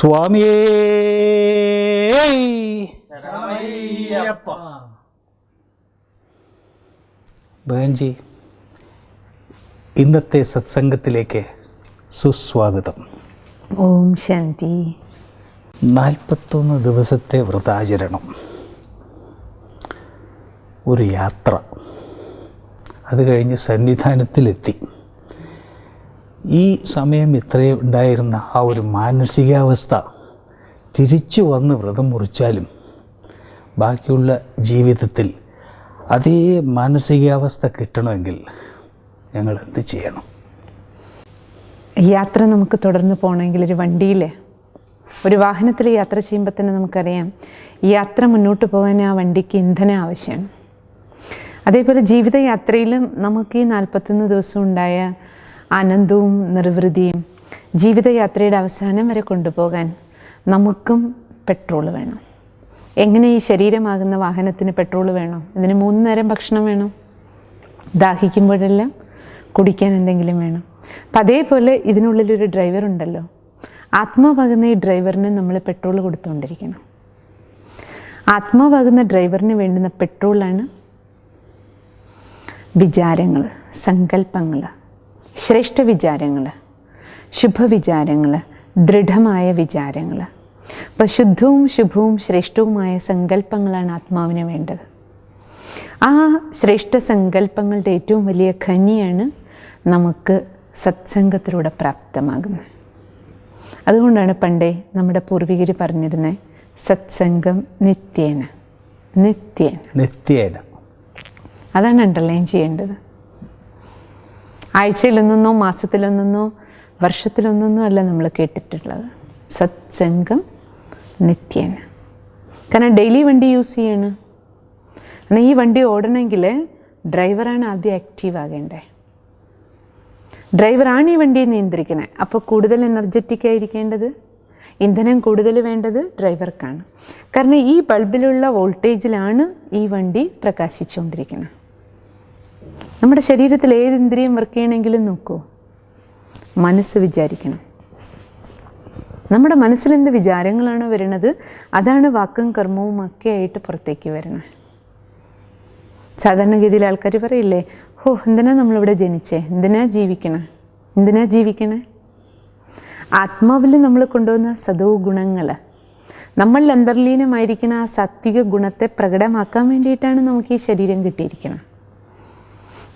സ്വാമിയേ. ബഹൻജി ഇന്നത്തെ സത്സംഗത്തിലേക്ക് സുസ്വാഗതം. ഓം ശാന്തി. നാൽപ്പത്തൊന്ന് ദിവസത്തെ വ്രതാചരണം. ഒരു യാത്ര. അത് കഴിഞ്ഞ് സന്നിധാനത്തിലെത്തി. ഈ സമയം ഇത്രയും ഉണ്ടായിരുന്ന ആ ഒരു മാനസികാവസ്ഥ തിരിച്ചു വന്ന് വ്രതം മുറിച്ചാലും ബാക്കിയുള്ള ജീവിതത്തിൽ അതേ മാനസികാവസ്ഥ കിട്ടണമെങ്കിൽ ഞങ്ങൾ എന്ത് ചെയ്യണം? യാത്ര നമുക്ക് തുടർന്ന് പോകണമെങ്കിൽ ഒരു വണ്ടിയിൽ ഒരു വാഹനത്തിൽ യാത്ര ചെയ്യുമ്പോൾ തന്നെ നമുക്കറിയാം യാത്ര മുന്നോട്ട് പോകാൻ ആ വണ്ടിക്ക് ഇന്ധനം ആവശ്യമാണ്. അതേപോലെ ജീവിതയാത്രയിലും നമുക്ക് ഈ നാൽപ്പത്തൊന്ന് ദിവസം ഉണ്ടായ ആനന്ദവും നിർവൃതിയും ജീവിതയാത്രയുടെ അവസാനം വരെ കൊണ്ടുപോകാൻ നമുക്കും പെട്രോൾ വേണം. എങ്ങനെ ഈ ശരീരമാകുന്ന വാഹനത്തിന് പെട്രോൾ വേണം? ഇതിന് മൂന്ന് നേരം ഭക്ഷണം വേണം. ദാഹിക്കുമ്പോഴെല്ലാം കുടിക്കാൻ എന്തെങ്കിലും വേണം. അപ്പം അതേപോലെ ഇതിനുള്ളിലൊരു ഡ്രൈവർ ഉണ്ടല്ലോ. ആത്മാവാകുന്ന ഈ ഡ്രൈവറിന് നമ്മൾ പെട്രോൾ കൊടുത്തുകൊണ്ടിരിക്കണം ആത്മാവാകുന്ന ഡ്രൈവറിന് വേണ്ടുന്ന പെട്രോളാണ് വിചാരങ്ങൾ സങ്കല്പങ്ങൾ ശ്രേഷ്ഠ വിചാരങ്ങൾ ശുഭവിചാരങ്ങൾ ദൃഢമായ വിചാരങ്ങൾ അപ്പോൾ ശുദ്ധവും ശുഭവും ശ്രേഷ്ഠവുമായ സങ്കല്പങ്ങളാണ് ആത്മാവിന് വേണ്ടത്. ആ ശ്രേഷ്ഠ സങ്കല്പങ്ങളുടെ ഏറ്റവും വലിയ ഖനിയാണ് നമുക്ക് സത്സംഗത്തിലൂടെ പ്രാപ്തമാകുന്നത്. അതുകൊണ്ടാണ് പണ്ടേ നമ്മുടെ പൂർവികർ പറഞ്ഞിരുന്നത് സത്സംഗം നിത്യേന നിത്യേന. നിത്യേന. അതാണ് അണ്ടർലൈൻ ചെയ്യേണ്ടത്. ആഴ്ചയിലൊന്നൊന്നോ മാസത്തിലൊന്നൊന്നോ വർഷത്തിലൊന്നൊന്നോ അല്ല നമ്മൾ കേട്ടിട്ടുള്ളത്. സത്സംഗം നിത്യേന. കാരണം ഡെയിലി വണ്ടി യൂസ് ചെയ്യണം. എന്നാൽ ഈ വണ്ടി ഓടണമെങ്കിൽ ഡ്രൈവറാണ് ആദ്യം ആക്റ്റീവ് ആകേണ്ടത് ഡ്രൈവറാണ് ഈ വണ്ടിയെ നിയന്ത്രിക്കണേ. അപ്പോൾ കൂടുതൽ എനർജറ്റിക് ആയിരിക്കേണ്ടത്? ഇന്ധനം കൂടുതൽ വേണ്ടത് ഡ്രൈവർക്കാണ്. കാരണം ഈ ബൾബിലുള്ള വോൾട്ടേജിലാണ് ഈ വണ്ടി പ്രകാശിച്ചുകൊണ്ടിരിക്കുന്നത് നമ്മുടെ ശരീരത്തിൽ ഏത് ഇന്ദ്രിയം വർക്ക് ചെയ്യണമെങ്കിലും നോക്കൂ. മനസ്സ് വിചാരിക്കണം. നമ്മുടെ മനസ്സിൽ എന്ത് വിചാരങ്ങളാണ് വരുന്നത് അതാണ് വാക്കും കർമ്മവും ഒക്കെ ആയിട്ട് പുറത്തേക്ക് വരുന്നത്. സാധാരണഗതിയിൽ ആൾക്കാർ പറയില്ലേ ഹോ എന്തിനാ നമ്മളിവിടെ ജനിച്ചേ? എന്തിനാ ജീവിക്കണേ? എന്തിനാ ജീവിക്കണേ? ആത്മാവിൽ നമ്മൾ കൊണ്ടുവന്ന സദോ ഗുണങ്ങൾ നമ്മൾ അന്തർലീനമായിരിക്കുന്ന ആ സാത്വിക ഗുണത്തെ പ്രകടമാക്കാൻ വേണ്ടിയിട്ടാണ് നമുക്ക് ഈ ശരീരം കിട്ടിയിരിക്കുന്നത്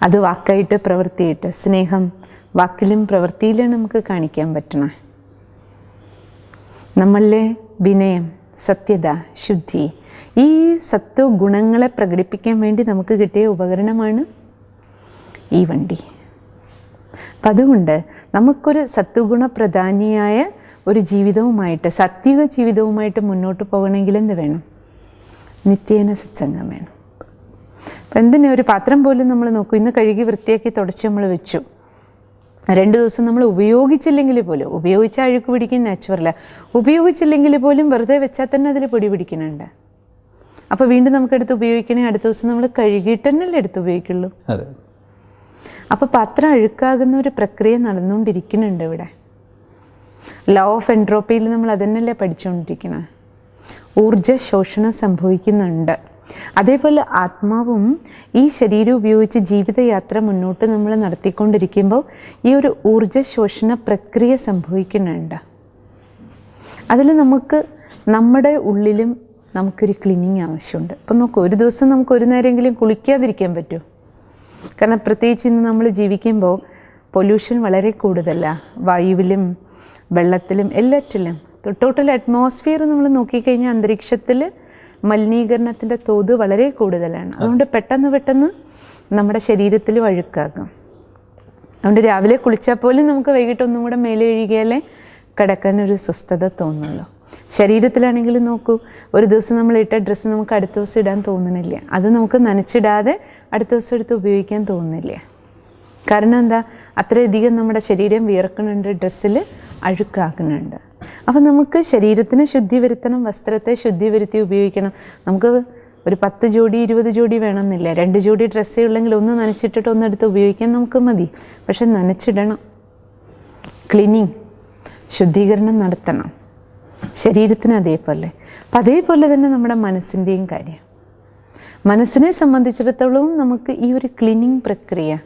അത് വാക്കായിട്ട് പ്രവൃത്തിയിട്ട് സ്നേഹം വാക്കിലും പ്രവൃത്തിയിലും നമുക്ക് കാണിക്കാൻ പറ്റണം. നമ്മളിലെ വിനയം സത്യത ശുദ്ധി ഈ സത്വ ഗുണങ്ങളെ പ്രകടിപ്പിക്കാൻ വേണ്ടി നമുക്ക് കിട്ടിയ ഉപകരണമാണ് ഈ വണ്ടി. അപ്പം അതുകൊണ്ട് നമുക്കൊരു സത്വഗുണ പ്രധാനിയായ ഒരു ജീവിതവുമായിട്ട് സത്യിക ജീവിതവുമായിട്ട് മുന്നോട്ട് പോകണമെങ്കിൽ എന്ത് വേണം? നിത്യേന സത്സംഗം വേണം. അപ്പം എന്തിനാ ഒരു പാത്രം പോലും നമ്മൾ നോക്കും? ഇന്ന് കഴുകി വൃത്തിയാക്കി തുടച്ച് നമ്മൾ വെച്ചു. രണ്ട് ദിവസം നമ്മൾ ഉപയോഗിച്ചില്ലെങ്കിൽ പോലും ഉപയോഗിച്ച അഴുക്ക് പിടിക്കും നാച്ചുറല ഉപയോഗിച്ചില്ലെങ്കിൽ പോലും വെറുതെ വെച്ചാൽ തന്നെ അതിൽ പൊടി പിടിക്കുന്നുണ്ട്. അപ്പോൾ വീണ്ടും നമുക്കെടുത്ത് ഉപയോഗിക്കണേ അടുത്ത ദിവസം നമ്മൾ കഴുകിയിട്ട് തന്നെയല്ലേ എടുത്ത് ഉപയോഗിക്കുള്ളൂ. അപ്പോൾ പാത്രം അഴുക്കാകുന്ന ഒരു പ്രക്രിയ നടന്നുകൊണ്ടിരിക്കുന്നുണ്ട് ഇവിടെ. ലോ ഓഫ് എൻട്രോപ്പിയിൽ നമ്മൾ അതന്നെയല്ലേ പഠിച്ചുകൊണ്ടിരിക്കുന്നത് ഊർജ ശോഷണം സംഭവിക്കുന്നുണ്ട്. അതേപോലെ ആത്മാവും ഈ ശരീരം ഉപയോഗിച്ച് ജീവിതയാത്ര മുന്നോട്ട് നമ്മൾ നടത്തിക്കൊണ്ടിരിക്കുമ്പോൾ ഈ ഒരു ഊർജ ശോഷണ പ്രക്രിയ സംഭവിക്കുന്നുണ്ട്. അതിൽ നമുക്ക് നമ്മുടെ ഉള്ളിലും നമുക്കൊരു ക്ലീനിങ് ആവശ്യമുണ്ട്. അപ്പം നമുക്ക് ഒരു ദിവസം നമുക്ക് ഒരു നേരമെങ്കിലും കുളിക്കാതിരിക്കാൻ പറ്റുമോ കാരണം പ്രത്യേകിച്ച് ഇന്ന് നമ്മൾ ജീവിക്കുമ്പോൾ പൊല്യൂഷൻ വളരെ കൂടുതലാണ് വായുവിലും വെള്ളത്തിലും എല്ലാറ്റിലും. ടോട്ടൽ അറ്റ്മോസ്ഫിയർ നമ്മൾ നോക്കിക്കഴിഞ്ഞാൽ അന്തരീക്ഷത്തിൽ മലിനീകരണത്തിന്റെ തോത് വളരെ കൂടുതലാണ്. അതുകൊണ്ട് പെട്ടെന്ന് പെട്ടെന്ന് നമ്മുടെ ശരീരത്തിൽ അഴുക്കാകും അതുകൊണ്ട് രാവിലെ കുളിച്ചാൽ പോലും നമുക്ക് വൈകിട്ട് ഒന്നും കൂടെ മേലെ കഴുകിയാലേ കിടക്കാനൊരു സ്വസ്ഥത തോന്നുള്ളൂ. ശരീരത്തിലാണെങ്കിലും നോക്കൂ ഒരു ദിവസം നമ്മൾ ഇട്ട ഡ്രസ്സ് നമുക്ക് അടുത്ത ദിവസം ഇടാൻ തോന്നുന്നില്ല. അത് നമുക്ക് നനച്ചിടാതെ അടുത്ത ദിവസം എടുത്ത് ഉപയോഗിക്കാൻ തോന്നുന്നില്ല. കാരണം എന്താ? അത്രയധികം നമ്മുടെ ശരീരം വിയർക്കുന്നുണ്ട് ഡ്രസ്സിൽ അഴുക്കാക്കുന്നുണ്ട്. അപ്പം നമുക്ക് ശരീരത്തിന് ശുദ്ധി വരുത്തണം വസ്ത്രത്തെ ശുദ്ധി വരുത്തി ഉപയോഗിക്കണം. നമുക്ക് ഒരു പത്ത് ജോഡി ഇരുപത് ജോഡി വേണമെന്നില്ല. രണ്ട് ജോഡി ഡ്രസ്സേ ഉള്ളെങ്കിൽ ഒന്ന് നനച്ചിട്ടിട്ട് ഒന്നെടുത്ത് ഉപയോഗിക്കാൻ നമുക്ക് മതി. പക്ഷെ നനച്ചിടണം. ക്ലീനിങ് ശുദ്ധീകരണം നടത്തണം. ശരീരത്തിന് അതേപോലെ. അപ്പം അതേപോലെ തന്നെ നമ്മുടെ മനസ്സിന്റെയും കാര്യം. മനസ്സിനെ സംബന്ധിച്ചിടത്തോളം നമുക്ക് ഈ ഒരു ക്ലീനിങ് പ്രക്രിയ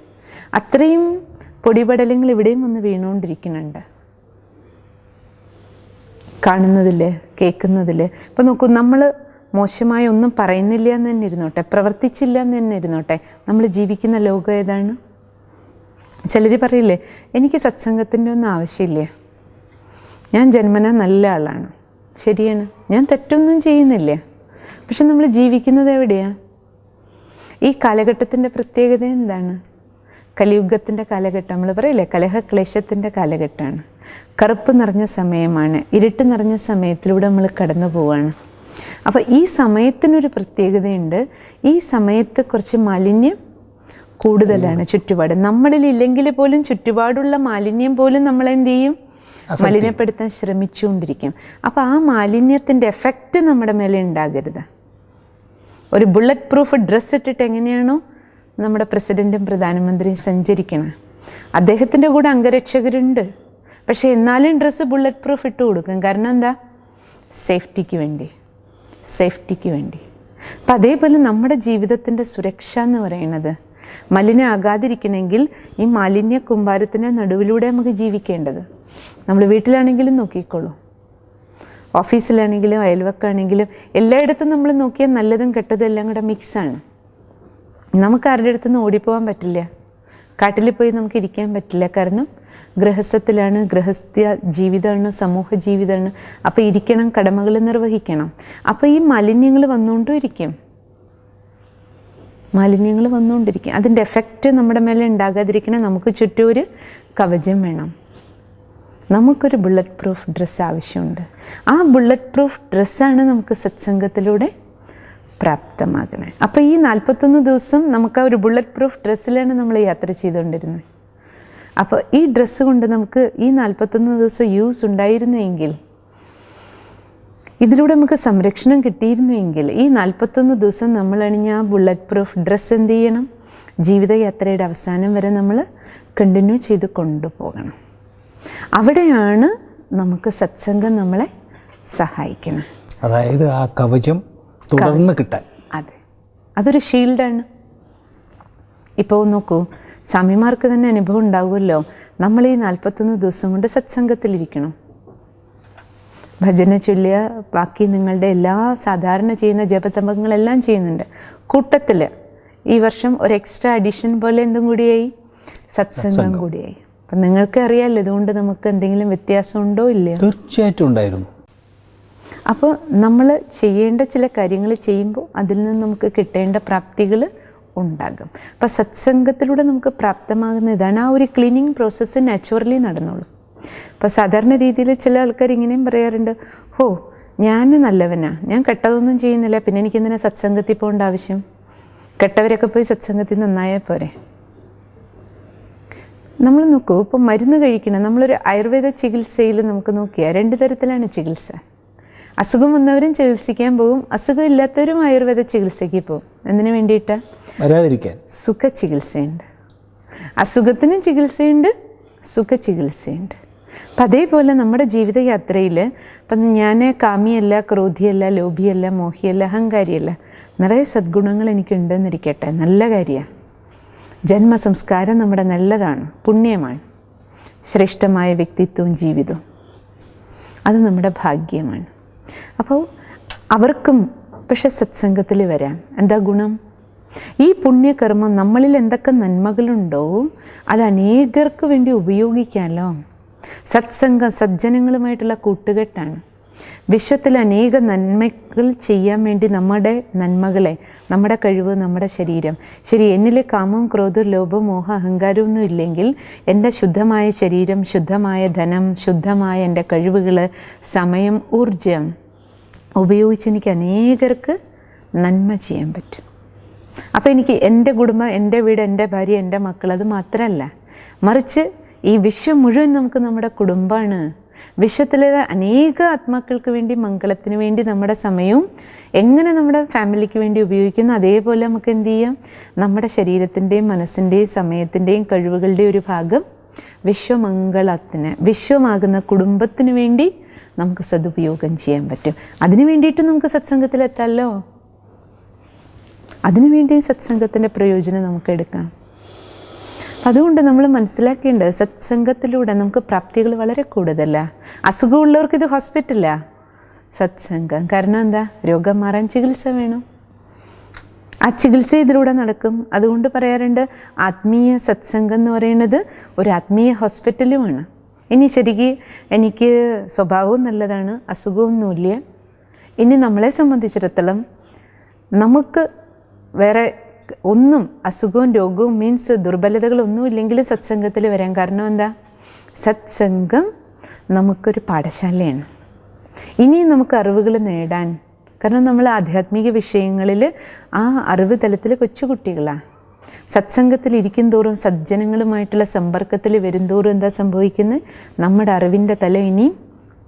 അത്രയും പൊടിപടലങ്ങൾ ഇവിടെയും വന്ന് വീണുകൊണ്ടിരിക്കുന്നുണ്ട്. കാണുന്നതിൽ കേൾക്കുന്നതിൽ ഇപ്പം നോക്കൂ നമ്മൾ മോശമായ ഒന്നും പറയുന്നില്ല എന്ന് തന്നെ ഇരുന്നോട്ടെ പ്രവർത്തിച്ചില്ല എന്ന് തന്നെ ഇരുന്നോട്ടെ നമ്മൾ ജീവിക്കുന്ന ലോകം ഏതാണ്? ചിലർ പറയില്ലേ എനിക്ക് സത്സംഗത്തിന്റെ ഒന്നും ആവശ്യമില്ല. ഞാൻ ജന്മന നല്ല ആളാണ്. ശരിയാണ്. ഞാൻ തെറ്റൊന്നും ചെയ്യുന്നില്ല. പക്ഷെ നമ്മൾ ജീവിക്കുന്നത് എവിടെയാണ് ഈ കാലഘട്ടത്തിന്റെ പ്രത്യേകത എന്താണ്? കലിയുഗത്തിന്റെ കാലഘട്ടം നമ്മൾ പറയില്ലേ? കലഹ കലഹക്ലേശത്തിന്റെ കാലഘട്ടമാണ്. കറുപ്പ് നിറഞ്ഞ സമയമാണ്. ഇരുട്ട് നിറഞ്ഞ സമയത്തിലൂടെ നമ്മൾ കടന്നു പോവുകയാണ് അപ്പോൾ ഈ സമയത്തിനൊരു പ്രത്യേകതയുണ്ട്. ഈ സമയത്ത് കുറച്ച് മാലിന്യം കൂടുതലാണ് ചുറ്റുപാട്. നമ്മളിൽ ഇല്ലെങ്കിൽ പോലും ചുറ്റുപാടുള്ള മാലിന്യം പോലും നമ്മൾ എന്ത് ചെയ്യും? മലിനപ്പെടുത്താൻ ശ്രമിച്ചുകൊണ്ടിരിക്കും. അപ്പോൾ ആ മാലിന്യത്തിന്റെ എഫക്റ്റ് നമ്മുടെ മേലെ ഉണ്ടാകരുത്. ഒരു ബുള്ളറ്റ് പ്രൂഫ് ഡ്രസ്സ് ഇട്ടിട്ട് എങ്ങനെയാണോ നമ്മുടെ പ്രസിഡന്റും പ്രധാനമന്ത്രിയും സഞ്ചരിക്കണം. അദ്ദേഹത്തിന്റെ കൂടെ അംഗരക്ഷകരുണ്ട്. പക്ഷേ എന്നാലും ഡ്രസ്സ് ബുള്ളറ്റ് പ്രൂഫ് ഇട്ട് കൊടുക്കും. കാരണം എന്താ? സേഫ്റ്റിക്ക് വേണ്ടി. സേഫ്റ്റിക്ക് വേണ്ടി. അപ്പം അതേപോലെ നമ്മുടെ ജീവിതത്തിന്റെ സുരക്ഷ എന്ന് പറയുന്നത് മലിനമാകാതിരിക്കണമെങ്കിൽ ഈ മാലിന്യ കുമ്പാരത്തിന്റെ നടുവിലൂടെ നമുക്ക് ജീവിക്കേണ്ടത്. നമ്മൾ വീട്ടിലാണെങ്കിലും നോക്കിക്കോളൂ. ഓഫീസിലാണെങ്കിലും അയൽവക്കാണെങ്കിലും എല്ലായിടത്തും നമ്മൾ നോക്കിയാൽ നല്ലതും കെട്ടതും എല്ലാം കൂടെ മിക്സാണ് നമുക്ക് ആരുടെ അടുത്ത് നിന്ന് ഓടിപ്പോകാൻ പറ്റില്ല? കാട്ടിൽ പോയി നമുക്ക് ഇരിക്കാൻ പറ്റില്ല. കാരണം ഗൃഹസ്ഥത്തിലാണ് ഗൃഹസ്ഥ ജീവിതമാണ് സമൂഹ ജീവിതമാണ്. അപ്പോൾ ഇരിക്കണം കടമകൾ നിർവഹിക്കണം. അപ്പോൾ ഈ മാലിന്യങ്ങൾ വന്നുകൊണ്ടും ഇരിക്കും മാലിന്യങ്ങൾ വന്നുകൊണ്ടിരിക്കും. അതിന്റെ എഫക്റ്റ് നമ്മുടെ മേലെ ഉണ്ടാകാതിരിക്കണം നമുക്ക് ചുറ്റും ഒരു കവചം വേണം. നമുക്കൊരു ബുള്ളറ്റ് പ്രൂഫ് ഡ്രസ്സ് ആവശ്യമുണ്ട്. ആ ബുള്ളറ്റ് പ്രൂഫ് ഡ്രസ്സാണ് നമുക്ക് സത്സംഗത്തിലൂടെ പ്രാപ്തമാകണേ. അപ്പോൾ ഈ നാൽപ്പത്തൊന്ന് ദിവസം നമുക്ക് ആ ഒരു ബുള്ളറ്റ് പ്രൂഫ് ഡ്രസ്സിലാണ് നമ്മൾ യാത്ര ചെയ്തുകൊണ്ടിരുന്നത്. അപ്പോൾ ഈ ഡ്രസ്സ് കൊണ്ട് നമുക്ക് ഈ നാൽപ്പത്തൊന്ന് ദിവസം യൂസ് ഉണ്ടായിരുന്നുവെങ്കിൽ ഇതിലൂടെ നമുക്ക് സംരക്ഷണം കിട്ടിയിരുന്നുവെങ്കിൽ ഈ നാൽപ്പത്തൊന്ന് ദിവസം നമ്മൾ അണിഞ്ഞ ആ ബുള്ളറ്റ് പ്രൂഫ് ഡ്രസ്സ് എന്ത് ചെയ്യണം? ജീവിതയാത്രയുടെ അവസാനം വരെ നമ്മൾ കണ്ടിന്യൂ ചെയ്ത് കൊണ്ടുപോകണം. അവിടെയാണ് നമുക്ക് സത്സംഗം നമ്മളെ സഹായിക്കണം അതായത് ആ കവചം തുടർന്ന് കിട്ടാൻ. അതെ. അതൊരു ഷീൽഡാണ് ഇപ്പോൾ നോക്കൂ സ്വാമിമാർക്ക് തന്നെ അനുഭവം ഉണ്ടാവുമല്ലോ. നമ്മൾ ഈ നാൽപ്പത്തൊന്ന് ദിവസം കൊണ്ട് സത്സംഗത്തിലിരിക്കണം ഭജന ചൊല്ലിയ ബാക്കി നിങ്ങളുടെ എല്ലാ സാധാരണ ചെയ്യുന്ന ജപതമ്പങ്ങളെല്ലാം ചെയ്യുന്നുണ്ട്. കൂട്ടത്തിൽ ഈ വർഷം ഒരു എക്സ്ട്രാ അഡീഷൻ പോലെ എന്തും കൂടിയായി. സത്സംഗം കൂടിയായി. അപ്പം നിങ്ങൾക്ക് അറിയാമല്ലോ ഇതുകൊണ്ട് നമുക്ക് എന്തെങ്കിലും വ്യത്യാസമുണ്ടോ ഇല്ലയോ? തീർച്ചയായിട്ടും ഉണ്ടായിരുന്നു. അപ്പോൾ നമ്മൾ ചെയ്യേണ്ട ചില കാര്യങ്ങൾ ചെയ്യുമ്പോൾ അതിൽ നിന്ന് നമുക്ക് കിട്ടേണ്ട പ്രാപ്തികൾ ഉണ്ടാകും. അപ്പോൾ സത്സംഗത്തിലൂടെ നമുക്ക് പ്രാപ്തമാകുന്ന ഇതാണ് ആ ഒരു ക്ലീനിങ് പ്രോസസ്സ് നാച്ചുറലി നടന്നുള്ളൂ. അപ്പോൾ സാധാരണ രീതിയിൽ ചില ആൾക്കാർ ഇങ്ങനെയും പറയാറുണ്ട് ഹോ ഞാൻ നല്ലവനാ ഞാൻ കെട്ടതൊന്നും ചെയ്യുന്നില്ല പിന്നെ എനിക്ക് എന്തിനാ സത്സംഗത്തിൽ പോകേണ്ട ആവശ്യം? കെട്ടവരൊക്കെ പോയി സത്സംഗത്തിൽ നന്നായാൽ പോരെ? നമ്മൾ നോക്കൂ ഇപ്പോൾ മരുന്ന് കഴിക്കണം നമ്മളൊരു ആയുർവേദ ചികിത്സയിൽ നമുക്ക് നോക്കിയാൽ രണ്ട് തരത്തിലാണ് ചികിത്സ. അസുഖം വന്നവരും ചികിത്സിക്കാൻ പോകും. അസുഖം ഇല്ലാത്തവരും ആയുർവേദ ചികിത്സയ്ക്ക് പോകും. എന്തിനു വേണ്ടിയിട്ട്? വരാതിരിക്കാൻ. സുഖ ചികിത്സയുണ്ട് അസുഖത്തിനും ചികിത്സയുണ്ട് സുഖ ചികിത്സയുണ്ട് അപ്പം അതേപോലെ നമ്മുടെ ജീവിതയാത്രയിൽ ഇപ്പം ഞാൻ കാമിയല്ല ക്രോധിയല്ല ലോഭിയല്ല മോഹിയല്ല അഹങ്കാരിയല്ല നിറയെ സദ്ഗുണങ്ങൾ എനിക്കുണ്ടെന്നിരിക്കട്ടെ. നല്ല കാര്യമാണ് ജന്മസംസ്കാരം നമ്മുടെ നല്ലതാണ് പുണ്യമാണ്. ശ്രേഷ്ഠമായ വ്യക്തിത്വവും ജീവിതവും. അത് നമ്മുടെ ഭാഗ്യമാണ്. അപ്പോൾ അവർക്കും പക്ഷെ സത്സംഗത്തിൽ വരാൻ എന്താ ഗുണം? ഈ പുണ്യകർമ്മം നമ്മളിൽ എന്തൊക്കെ നന്മകളുണ്ടോ അത് അനേകർക്ക് വേണ്ടി ഉപയോഗിക്കാമല്ലോ. സത്സംഗം സജ്ജനങ്ങളുമായിട്ടുള്ള കൂട്ടുകെട്ടാണ്. വിശ്വത്തിൽ അനേക നന്മകൾ ചെയ്യാൻ വേണ്ടി നമ്മുടെ നന്മകളെ നമ്മുടെ കഴിവ് നമ്മുടെ ശരീരം. ശരി എന്നിലെ കാമവും ക്രോധം ലോഭം മോഹ അഹങ്കാരമൊന്നും ഇല്ലെങ്കിൽ എന്റെ ശുദ്ധമായ ശരീരം ശുദ്ധമായ ധനം ശുദ്ധമായ എന്റെ കഴിവുകൾ സമയം ഊർജം ഉപയോഗിച്ച് എനിക്ക് അനേകർക്ക് നന്മ ചെയ്യാൻ പറ്റും. അപ്പോൾ എനിക്ക് എന്റെ കുടുംബം എന്റെ വീട് എന്റെ ഭാര്യ എന്റെ മക്കൾ അത് മാത്രമല്ല. മറിച്ച് ഈ വിശ്വം മുഴുവൻ നമുക്ക് നമ്മുടെ കുടുംബമാണ്. വിശ്വത്തിലെ അനേക ആത്മാക്കൾക്ക് വേണ്ടി മംഗളത്തിന് വേണ്ടി നമ്മുടെ സമയവും എങ്ങനെ നമ്മുടെ ഫാമിലിക്ക് വേണ്ടി ഉപയോഗിക്കുന്നു അതേപോലെ നമുക്ക് എന്ത് ചെയ്യാം? നമ്മുടെ ശരീരത്തിന്റെയും മനസ്സിന്റെയും സമയത്തിന്റെയും കഴിവുകളുടെയും ഒരു ഭാഗം വിശ്വമംഗളത്തിന് വിശ്വമാകുന്ന കുടുംബത്തിന് വേണ്ടി നമുക്ക് സതുപയോഗം ചെയ്യാൻ പറ്റും. അതിനു വേണ്ടിയിട്ട് നമുക്ക് സത്സംഗത്തിലെത്താമല്ലോ അതിനുവേണ്ടി സത്സംഗത്തിന്റെ പ്രയോജനം നമുക്ക് എടുക്കാം. അതുകൊണ്ട് നമ്മൾ മനസ്സിലാക്കേണ്ട സത്സംഗത്തിലൂടെ നമുക്ക് പ്രാപ്തികൾ വളരെ കൂടുതലാണ് അസുഖമുള്ളവർക്ക് ഇത് ഹോസ്പിറ്റലാ. സത്സംഗം. കാരണം എന്താ? രോഗം മാറാൻ ചികിത്സ വേണം. ആ ചികിത്സ ഇതിലൂടെ നടക്കും. അതുകൊണ്ട് പറയാറുണ്ട് ആത്മീയ സത്സംഗം എന്ന് പറയുന്നത് ഒരു ആത്മീയ ഹോസ്പിറ്റലുമാണ്. ഇനി ശരിക്ക് എനിക്ക് സ്വഭാവവും നല്ലതാണ് അസുഖമൊന്നുമില്ല. ഇനി നമ്മളെ സംബന്ധിച്ചിടത്തോളം നമുക്ക് വേറെ ഒന്നും അസുഖവും രോഗവും മീൻസ് ദുർബലതകളൊന്നും ഇല്ലെങ്കിലും സത്സംഗത്തിൽ വരാൻ കാരണം എന്താ? സത്സംഗം നമുക്കൊരു പാഠശാലയാണ്. ഇനിയും നമുക്ക് അറിവുകൾ നേടാൻ. കാരണം നമ്മൾ ആധ്യാത്മിക വിഷയങ്ങളിൽ ആ അറിവ് തലത്തിൽ കൊച്ചുകുട്ടികളാണ് സത്സംഗത്തിൽ ഇരിക്കും തോറും സജ്ജനങ്ങളുമായിട്ടുള്ള സമ്പർക്കത്തിൽ വരും തോറും എന്താ സംഭവിക്കുന്നത്? നമ്മുടെ അറിവിന്റെ തല ഇനിയും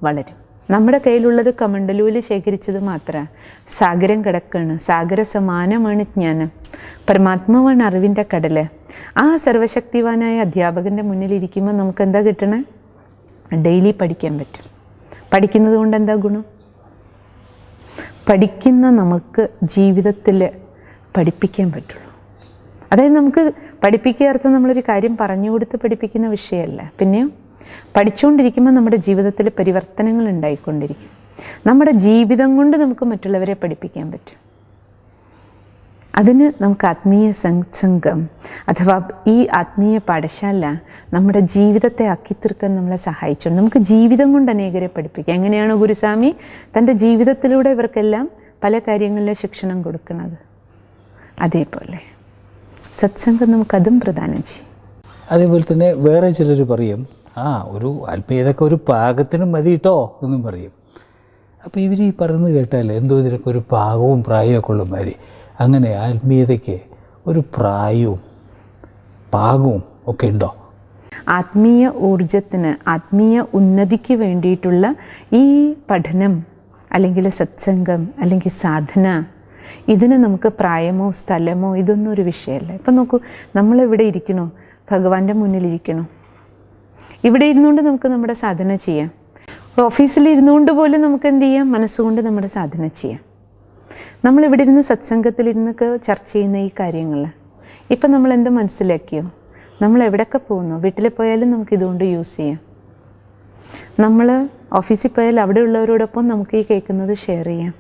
വളരും. നമ്മുടെ കയ്യിലുള്ളത് കമണ്ടലൂവിൽ ശേഖരിച്ചത് മാത്രമാണ് സാഗരം കിടക്കാണ്. സാഗര സമാനമാണ് ജ്ഞാനം. പരമാത്മാവാണ് അറിവിന്റെ കടൽ. ആ സർവശക്തിവാനായ അധ്യാപകന്റെ മുന്നിലിരിക്കുമ്പോൾ നമുക്ക് എന്താ കിട്ടണേ? ഡെയിലി പഠിക്കാൻ പറ്റും. പഠിക്കുന്നത് കൊണ്ട് എന്താ ഗുണം? പഠിക്കുന്ന നമുക്ക് ജീവിതത്തിൽ പഠിപ്പിക്കാൻ പറ്റുള്ളൂ. അതായത് നമുക്ക് പഠിപ്പിക്കുക അർത്ഥം നമ്മളൊരു കാര്യം പറഞ്ഞു കൊടുത്ത് പഠിപ്പിക്കുന്ന വിഷയമല്ല. പിന്നെയോ പഠിച്ചുകൊണ്ടിരിക്കുമ്പോൾ നമ്മുടെ ജീവിതത്തിൽ പരിവർത്തനങ്ങൾ ഉണ്ടായിക്കൊണ്ടിരിക്കും. നമ്മുടെ ജീവിതം കൊണ്ട് നമുക്ക് മറ്റുള്ളവരെ പഠിപ്പിക്കാൻ പറ്റും. അതിന് നമുക്ക് ആത്മീയ സംഘം അഥവാ ഈ ആത്മീയ പാഠശാല നമ്മുടെ ജീവിതത്തെ അക്കിത്തീർക്കാൻ നമ്മളെ സഹായിച്ചു. നമുക്ക് ജീവിതം കൊണ്ട് അനേകരെ പഠിപ്പിക്കുക എങ്ങനെയാണ് ഗുരുസ്വാമി തന്റെ ജീവിതത്തിലൂടെ ഇവർക്കെല്ലാം പല കാര്യങ്ങളിലെ ശിക്ഷണം കൊടുക്കുന്നത്? അതേപോലെ സത്സംഗം നമുക്കതും പ്രദാനം ചെയ്യും. അതേപോലെ തന്നെ വേറെ ചിലർ പറയും ആ ഒരു ആത്മീയതൊക്കെ ഒരു പാകത്തിന് മതി കേട്ടോ എന്നും പറയും. അപ്പോൾ ഇവർ ഈ പറയുന്നത് കേട്ടാൽ എന്തോ ഇതിനൊക്കെ ഒരു പാകവും പ്രായമൊക്കെ ഉള്ള മാതിരി. അങ്ങനെ ആത്മീയതയ്ക്ക് ഒരു പ്രായവും പാകവും ഒക്കെ ഉണ്ടോ? ആത്മീയ ഊർജത്തിന് ആത്മീയ ഉന്നതിക്ക് വേണ്ടിയിട്ടുള്ള ഈ പഠനം അല്ലെങ്കിൽ സത്സംഗം അല്ലെങ്കിൽ സാധന ഇതിന് നമുക്ക് പ്രായമോ സ്ഥലമോ ഇതൊന്നും ഒരു വിഷയമല്ല. ഇപ്പം നോക്കൂ നമ്മളിവിടെ ഇരിക്കണോ? ഭഗവാന്റെ മുന്നിലിരിക്കണോ. ഇവിടെ ഇരുന്നുകൊണ്ട് നമുക്ക് നമ്മുടെ സാധന ചെയ്യാം. ഓഫീസിൽ ഇരുന്നുകൊണ്ട് പോലും നമുക്ക് എന്ത് ചെയ്യാം? മനസ്സുകൊണ്ട് നമ്മുടെ സാധന ചെയ്യാം. നമ്മൾ നമ്മളിവിടെ ഇരുന്ന് സത്സംഗത്തിലിരുന്നൊക്കെ ചർച്ച ചെയ്യുന്ന ഈ കാര്യങ്ങൾ. ഇപ്പം നമ്മൾ എന്ത് മനസ്സിലാക്കിയോ? നമ്മൾ എവിടെയൊക്കെ പോകുന്നു? വീട്ടിൽ പോയാലും നമുക്ക് ഇതുകൊണ്ട് യൂസ് ചെയ്യാം. നമ്മൾ ഓഫീസിൽ പോയാൽ അവിടെ ഉള്ളവരോടൊപ്പം നമുക്ക് ഈ കേൾക്കുന്നത് ഷെയർ ചെയ്യാം.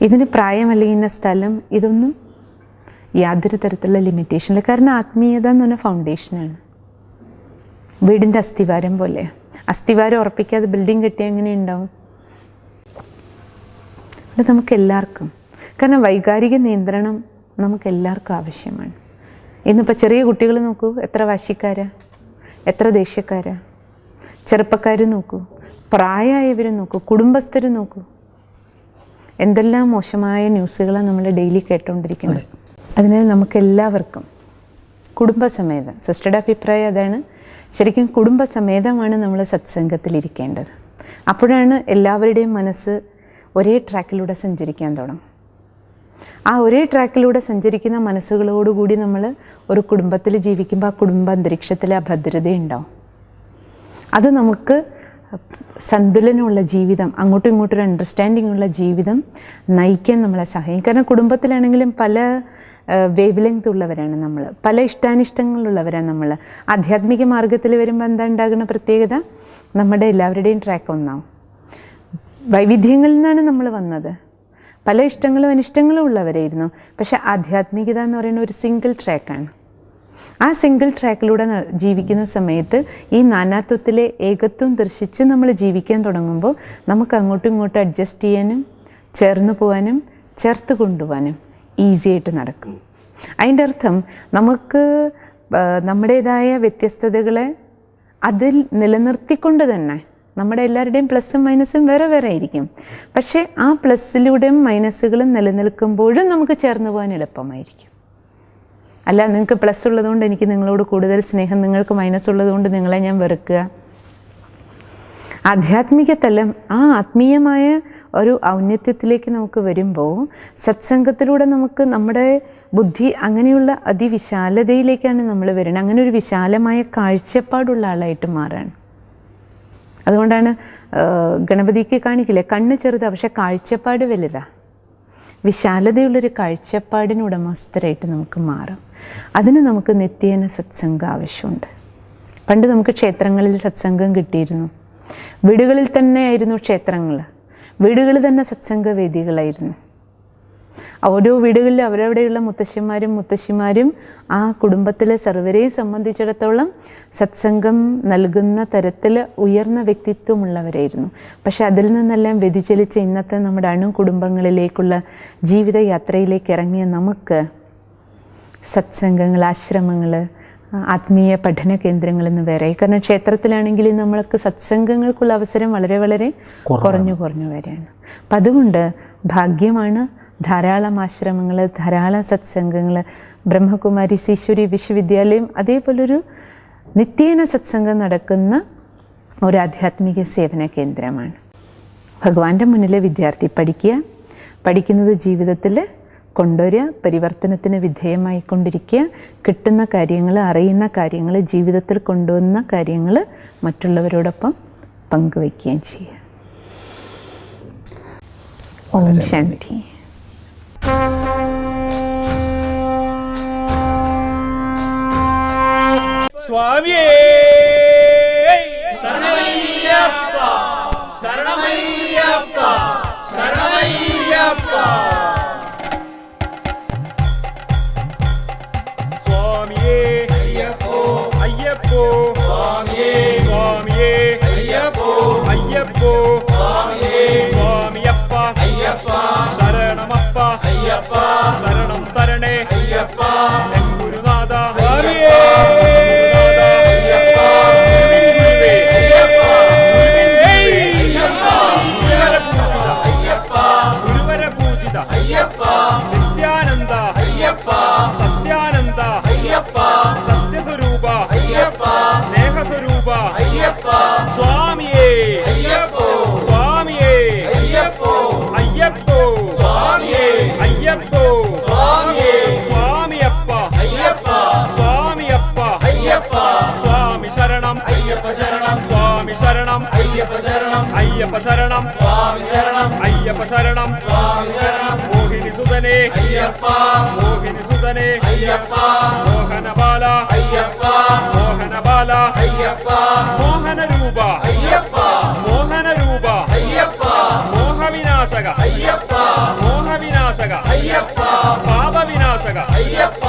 ഇതിന് പ്രായമല്ല സ്ഥലം ഇതൊന്നും യാതൊരു തരത്തിലുള്ള ലിമിറ്റേഷനില്ല കാരണം ആത്മീയത എന്ന് പറഞ്ഞ ഫൗണ്ടേഷനാണ് വീടിന്റെ അസ്ഥിവാരം പോലെ. അസ്ഥിവാരം ഉറപ്പിക്കാതെ ബിൽഡിംഗ് കെട്ടിയാൽ എങ്ങനെ ഉണ്ടാവും അത് നമുക്ക് എല്ലാവർക്കും കാരണം വൈകാരിക നിയന്ത്രണം നമുക്ക് എല്ലാവർക്കും ആവശ്യമാണ്. ഇന്നിപ്പോൾ ചെറിയ കുട്ടികൾ നോക്കൂ എത്ര വാശിക്കാരാ? എത്ര ദേഷ്യക്കാരാ? ചെറുപ്പക്കാർ നോക്കൂ പ്രായമായവർ നോക്കൂ കുടുംബസ്ഥർ നോക്കൂ. എന്തെല്ലാം മോശമായ ന്യൂസുകളാണ് നമ്മൾ ഡെയിലി കേട്ടുകൊണ്ടിരിക്കുന്നത് അതിനാൽ നമുക്കെല്ലാവർക്കും കുടുംബസമേതം. സിസ്റ്ററുടെ അഭിപ്രായം അതാണ്. ശരിക്കും കുടുംബസമേതമാണ് നമ്മൾ സത്സംഗത്തിലിരിക്കേണ്ടത്. അപ്പോഴാണ് എല്ലാവരുടെയും മനസ്സ് ഒരേ ട്രാക്കിലൂടെ സഞ്ചരിക്കാൻ തുടങ്ങും. ആ ഒരേ ട്രാക്കിലൂടെ സഞ്ചരിക്കുന്ന മനസ്സുകളോടുകൂടി നമ്മൾ ഒരു കുടുംബത്തിൽ ജീവിക്കുമ്പോൾ ആ കുടുംബ അന്തരീക്ഷത്തിൽ ആ ഭദ്രതയുണ്ടാവും അത് നമുക്ക് സന്തുലനമുള്ള ജീവിതം അങ്ങോട്ടും ഇങ്ങോട്ടും ഒരു അണ്ടർസ്റ്റാൻഡിംഗ് ഉള്ള ജീവിതം നയിക്കാൻ നമ്മളെ സഹായിക്കും. കാരണം കുടുംബത്തിലാണെങ്കിലും പല വേവ് ലെങ്ത് ഉള്ളവരാണ് നമ്മൾ പല ഇഷ്ടാനിഷ്ടങ്ങളുള്ളവരാണ് നമ്മൾ ആധ്യാത്മിക മാർഗത്തിൽ വരുമ്പോൾ എന്താ ഉണ്ടാകുന്ന പ്രത്യേകത? നമ്മുടെ എല്ലാവരുടെയും ട്രാക്ക് ഒന്നാവും. വൈവിധ്യങ്ങളിൽ നിന്നാണ് നമ്മൾ വന്നത്. പല ഇഷ്ടങ്ങളും അനിഷ്ടങ്ങളും ഉള്ളവരായിരുന്നു. പക്ഷെ ആധ്യാത്മികത എന്ന് പറയുന്ന ഒരു സിംഗിൾ ട്രാക്കാണ് ആ സിംഗിൾ ട്രാക്കിലൂടെ ജീവിക്കുന്ന സമയത്ത് ഈ നാനാത്വത്തിലെ ഏകത്വം ദർശിച്ച് നമ്മൾ ജീവിക്കാൻ തുടങ്ങുമ്പോൾ നമുക്ക് അങ്ങോട്ടും ഇങ്ങോട്ടും അഡ്ജസ്റ്റ് ചെയ്യാനും ചേർന്ന് പോകാനും ചേർത്ത് കൊണ്ടുപോകാനും ഈസി ആയിട്ട് നടക്കും. അതിന്റെ അർത്ഥം നമുക്ക് നമ്മുടേതായ വ്യത്യസ്തതകളെ അതിൽ നിലനിർത്തിക്കൊണ്ട് തന്നെ നമ്മുടെ എല്ലാവരുടെയും പ്ലസ്സും മൈനസും വേറെ വേറെ ആയിരിക്കും. പക്ഷേ ആ പ്ലസ്സിലൂടെയും മൈനസുകളും നിലനിൽക്കുമ്പോഴും നമുക്ക് ചേർന്ന് പോകാൻ എളുപ്പമായിരിക്കും. അല്ല നിങ്ങൾക്ക് പ്ലസ് ഉള്ളതുകൊണ്ട് എനിക്ക് നിങ്ങളോട് കൂടുതൽ സ്നേഹം നിങ്ങൾക്ക് മൈനസ് ഉള്ളതുകൊണ്ട് നിങ്ങളെ ഞാൻ വെറുക്കുക. ആധ്യാത്മിക തലം ആ ആത്മീയമായ ഒരു ഔന്നത്യത്തിലേക്ക് നമുക്ക് വരുമ്പോൾ സത്സംഗത്തിലൂടെ നമുക്ക് നമ്മുടെ ബുദ്ധി അങ്ങനെയുള്ള അതിവിശാലതയിലേക്കാണ് നമ്മൾ വരുന്നത്. അങ്ങനെ ഒരു വിശാലമായ കാഴ്ചപ്പാടുള്ള ആളായിട്ട് മാറാണ്. അതുകൊണ്ടാണ് ഗണപതിക്ക് കാണിക്കില്ലേ കണ്ണ് ചെറുത് പക്ഷെ കാഴ്ചപ്പാട് വലുതാ. വിശാലതയുള്ളൊരു കാഴ്ചപ്പാടിന് ഉടമസ്ഥരായിട്ട് നമുക്ക് മാറാം. അതിന് നമുക്ക് നിത്യേന സത്സംഗം ആവശ്യമുണ്ട്. പണ്ട് നമുക്ക് ക്ഷേത്രങ്ങളിൽ സത്സംഗം കിട്ടിയിരുന്നു. വീടുകളിൽ തന്നെയായിരുന്നു ക്ഷേത്രങ്ങൾ. വീടുകളിൽ തന്നെ സത്സംഗ വേദികളായിരുന്നു. ഓരോ വീടുകളിലും അവരവിടെയുള്ള മുത്തശ്ശിമാരും മുത്തശ്ശിമാരും ആ കുടുംബത്തിലെ സർവരെയും സംബന്ധിച്ചിടത്തോളം സത്സംഗം നൽകുന്ന തരത്തിൽ ഉയർന്ന വ്യക്തിത്വമുള്ളവരായിരുന്നു. പക്ഷെ അതിൽ നിന്നെല്ലാം വ്യതിചലിച്ച് ഇന്നത്തെ നമ്മുടെ അണു കുടുംബങ്ങളിലേക്കുള്ള ജീവിതയാത്രയിലേക്ക് ഇറങ്ങിയ നമുക്ക് സത്സംഗങ്ങൾ ആശ്രമങ്ങൾ ആത്മീയ പഠന കേന്ദ്രങ്ങളിൽ നിന്ന് വേറെ കാരണം ക്ഷേത്രത്തിലാണെങ്കിൽ നമ്മൾക്ക് സത്സംഗങ്ങൾക്കുള്ള അവസരം വളരെ വളരെ കുറഞ്ഞു കുറഞ്ഞു വരികയാണ് അപ്പം അതുകൊണ്ട് ഭാഗ്യമാണ് ധാരാളം ആശ്രമങ്ങൾ ധാരാളം സത്സംഗങ്ങൾ. ബ്രഹ്മകുമാരി ഈശ്വരി വിശ്വവിദ്യാലയം അതേപോലൊരു നിത്യേന സത്സംഗം നടക്കുന്ന ഒരു ആധ്യാത്മിക സേവന കേന്ദ്രമാണ്. ഭഗവാന്റെ മുന്നിൽ വിദ്യാർത്ഥി പഠിക്കുക പഠിക്കുന്നത് ജീവിതത്തിൽ കൊണ്ടുവരിക പരിവർത്തനത്തിന് വിധേയമായിക്കൊണ്ടിരിക്കുക. കിട്ടുന്ന കാര്യങ്ങൾ അറിയുന്ന കാര്യങ്ങൾ ജീവിതത്തിൽ കൊണ്ടുവന്ന കാര്യങ്ങൾ മറ്റുള്ളവരോടൊപ്പം പങ്കുവയ്ക്കുകയും ചെയ്യുക. ഓം ശാന്തി. സ്വാമിയേ! അയ്യപ്പ ശരണം സ്വാമി ശരണം അയ്യപ്പ ശരണം അയ്യപ്പ ശരണം സ്വാമി ശരണം അയ്യപ്പ ശരണം സ്വാമി ശരണം മോഹിനി സുതനേ അയ്യപ്പ മോഹിനി സുതനേ അയ്യപ്പ മോഹന ബാല അയ്യപ്പ മോഹന ബാല അയ്യപ്പ മോഹന രൂപ അയ്യപ്പ മോഹന രൂപ അയ്യപ്പ മോഹവിനാശക അയ്യപ്പ മോഹവിനാശക അയ്യപ്പ പാപവിനാശക അയ്യപ്പ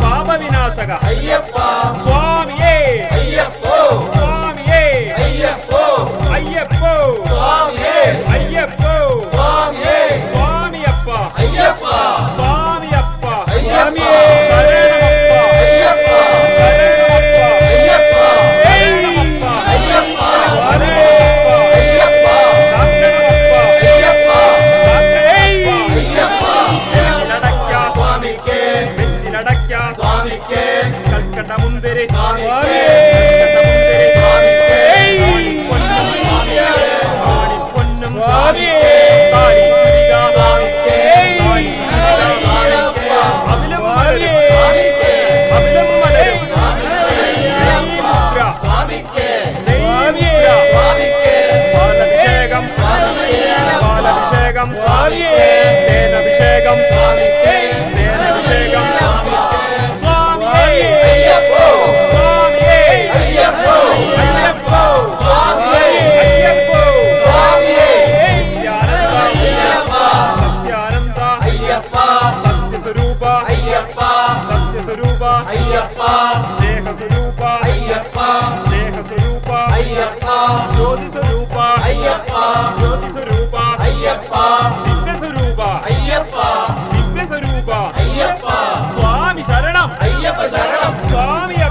പാപവിനാശക അയ്യപ്പ സ്വാമിയേ അയ്യപ്പോ സ്വാമിയേ അയ്യപ്പോ അയ്യപ്പോ ಸ್ವರೂಪ ಅಯ್ಯಪ್ಪ ದೇಹ ಸ್ವರೂಪ ಅಯ್ಯಪ್ಪ ದೇಹ ಸ್ವರೂಪ ಅಯ್ಯಪ್ಪ ಜ್ಯೋತಿ ಸ್ವರೂಪ ಅಯ್ಯಪ್ಪ ಜ್ಯೋತಿ ಸ್ವರೂಪ ಅಯ್ಯಪ್ಪ ದಿವ್ಯ ಸ್ವರೂಪ ಅಯ್ಯಪ್ಪ ದಿವ್ಯ ಸ್ವರೂಪ ಅಯ್ಯಪ್ಪ ಸ್ವಾಮಿ ಶರಣಂ ಅಯ್ಯಪ್ಪ ಶರಣಂ ಸ್ವಾಮಿಯ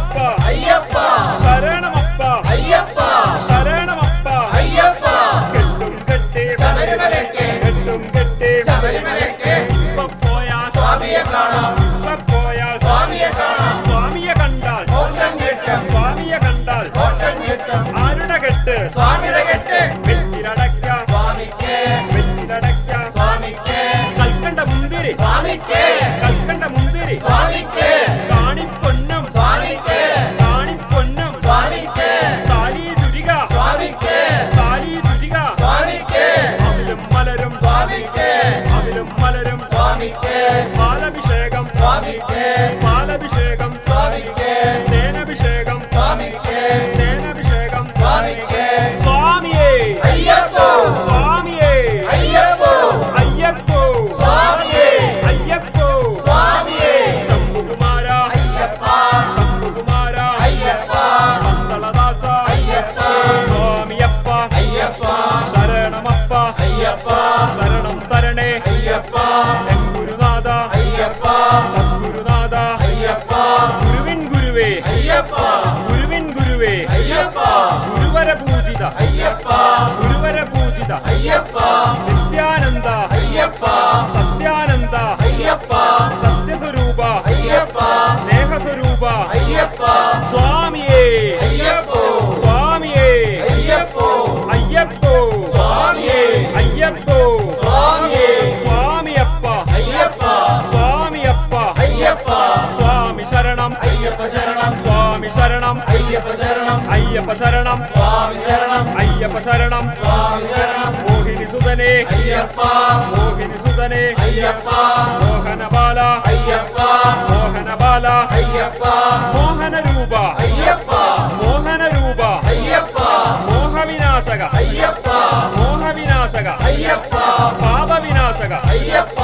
ஐயானந்த ஐயப்பா. நித்யானந்த. ஐயப்பா. சத்யானந்த. ஐயப்பா. சத்யஸ்வரூப. ஐயப்பா. ஸ்நேகஸ்வரூப ஐயப்பா. சுவாமியே. ஐயப்போ. சுவாமியே. ஐயப்போ. ஐயப்போ. சுவாமியே. ஐயப்போ. சுவாமியே. சுவாமி அப்பா ஐயப்பா. சுவாமி அப்பா ஐயப்பா. சுவாமி சரணம். ஐயப்ப சரணம். சுவாமி சரணம். ஐயப்ப சரணம். ஐயப்ப சரணம். சுவாமி சரணம். ஐயப்ப சரணம். சுவாமி சரணம். మోహినిసుదనే అయ్యప్ప. మోహిని మోహినిసుదనే అయ్యప్ప. మోహన బాల. అయ్యప్ప. మోహన బాల. అయ్యప్ప. మోహన రూప. అయ్యప్ప. మోహన రూప. అయ్యప్ప. మోహ వినాశగ అయ్యప్ప. మోహ వినాశగ అయ్యప్ప. పాప వినాశగ అయ్యప్ప.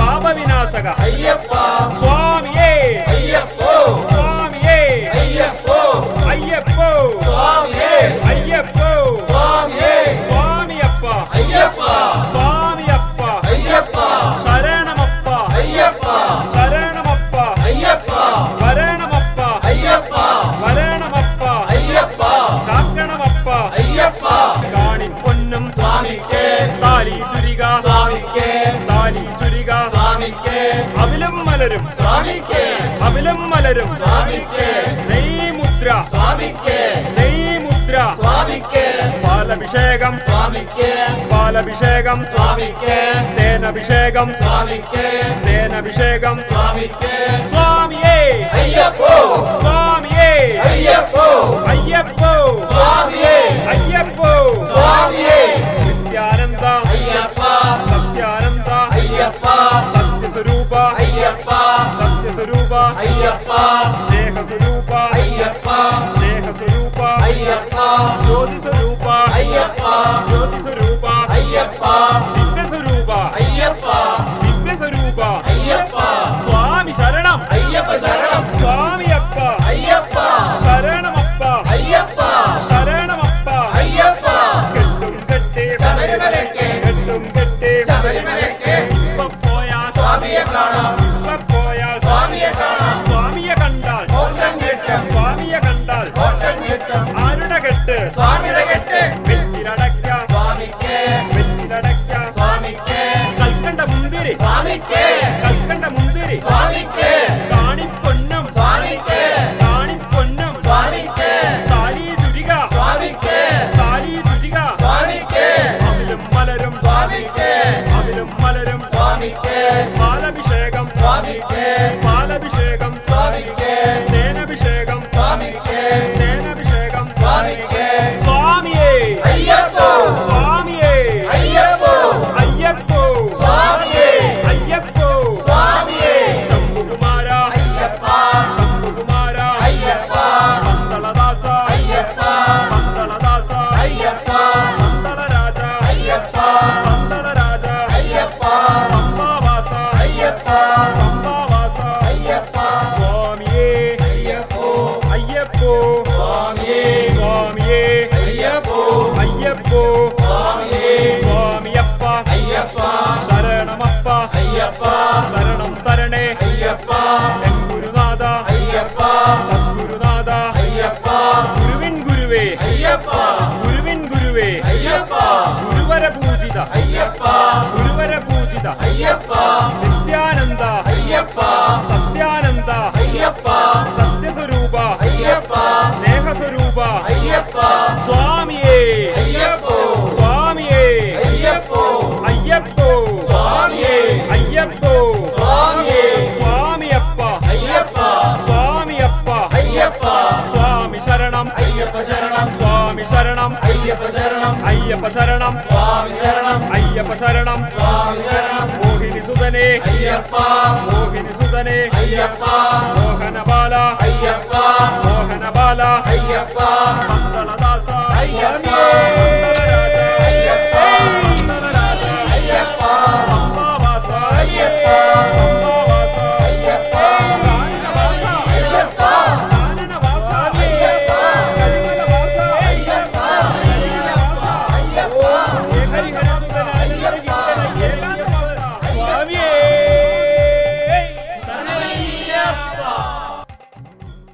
పాప వినాశగ అయ్యప్ప. തുടരും നെയ് മുദ്ര നെയ് മുദ്ര പാലഭിഷേകം. പാലഭിഷേകം. തേനഭിഷേകം. തേനഭിഷേകം. സ്വാമിയേ. స్వరూప అయ్యప్ప. దేహ స్వరూప అయ్యప్ప. దేహ స్వరూప అయ్యప్ప. జ్యోతి స్వరూప అయ్యప్ప. జ్యోతి స్వరూప అయ్యప్ప. దివ్య స్వరూప Allah. പൂജിത. അയ്യപ്പ. ഗുരുവര പൂജിത. അയ്യപ്പ. നിത്യാനന്ദ. അയ്യപ്പ. സത്യാനന്ദ. അയ്യപ്പ. അയ്യപ്പ ശരണം. അയ്യപ്പ ശരണം. മോഹിനി സുതനെ മോഹിനി സുതനെ മോഹനബാല. മോഹനബാല. അയ്യപ്പ